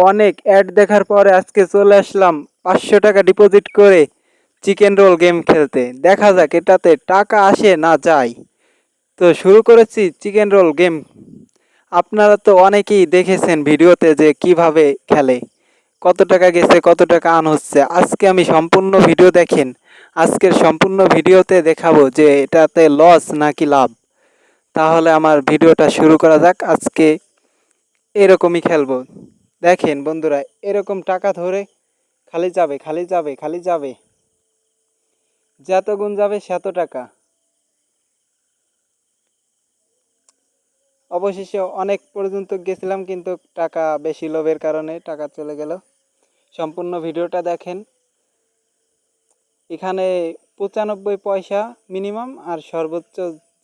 অনেক অ্যাড দেখার পরে আজকে চলে আসলাম পাঁচশো টাকা ডিপোজিট করে চিকেন রোল গেম খেলতে। দেখা যাক এটাতে টাকা আসে না যায়। তো শুরু করেছি চিকেন রোল গেম আপনারা তো অনেকেই দেখেছেন ভিডিওতে যে কীভাবে খেলে। কত টাকা গেছে, কত টাকা আন হচ্ছে। আজকে আমি সম্পূর্ণ ভিডিও দেখেন। আজকের সম্পূর্ণ ভিডিওতে দেখাবো যে এটাতে লস নাকি লাভ। তাহলে আমার ভিডিওটা শুরু করা যাক। আজকে এরকমই খেলব। দেখেন বন্ধুরা, এরকম টাকা ধরে খালি যাবে খালি যাবে খালি যাবে। যত গুণ যাবে সেত টাকা। অবশেষে অনেক পর্যন্ত গেছিলাম, কিন্তু টাকা বেশি লোভের কারণে টাকা চলে গেল। সম্পূর্ণ ভিডিওটা দেখেন। এখানে পঁচানব্বই পয়সা মিনিমাম আর সর্বোচ্চ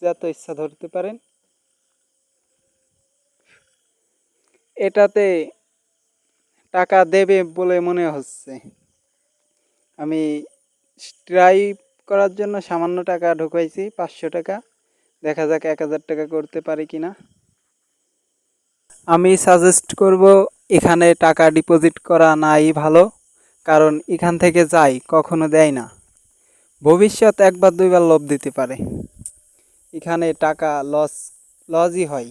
যত ইচ্ছা ধরতে পারেন। এটাতে টাকা দেবে বলে মনে হচ্ছে। আমি ট্রাই করার জন্য সামান্য টাকা ঢুকাইছি, পাঁচশো টাকা। দেখা যাক এক হাজার টাকা করতে পারি কি না আমি সাজেস্ট করব এখানে টাকা ডিপোজিট করা নাই ভালো, কারণ এখান থেকে যাই কখনো দেয় না। ভবিষ্যৎ একবার দুইবার লোভ দিতে পারে। এখানে টাকা লস লসই হয়।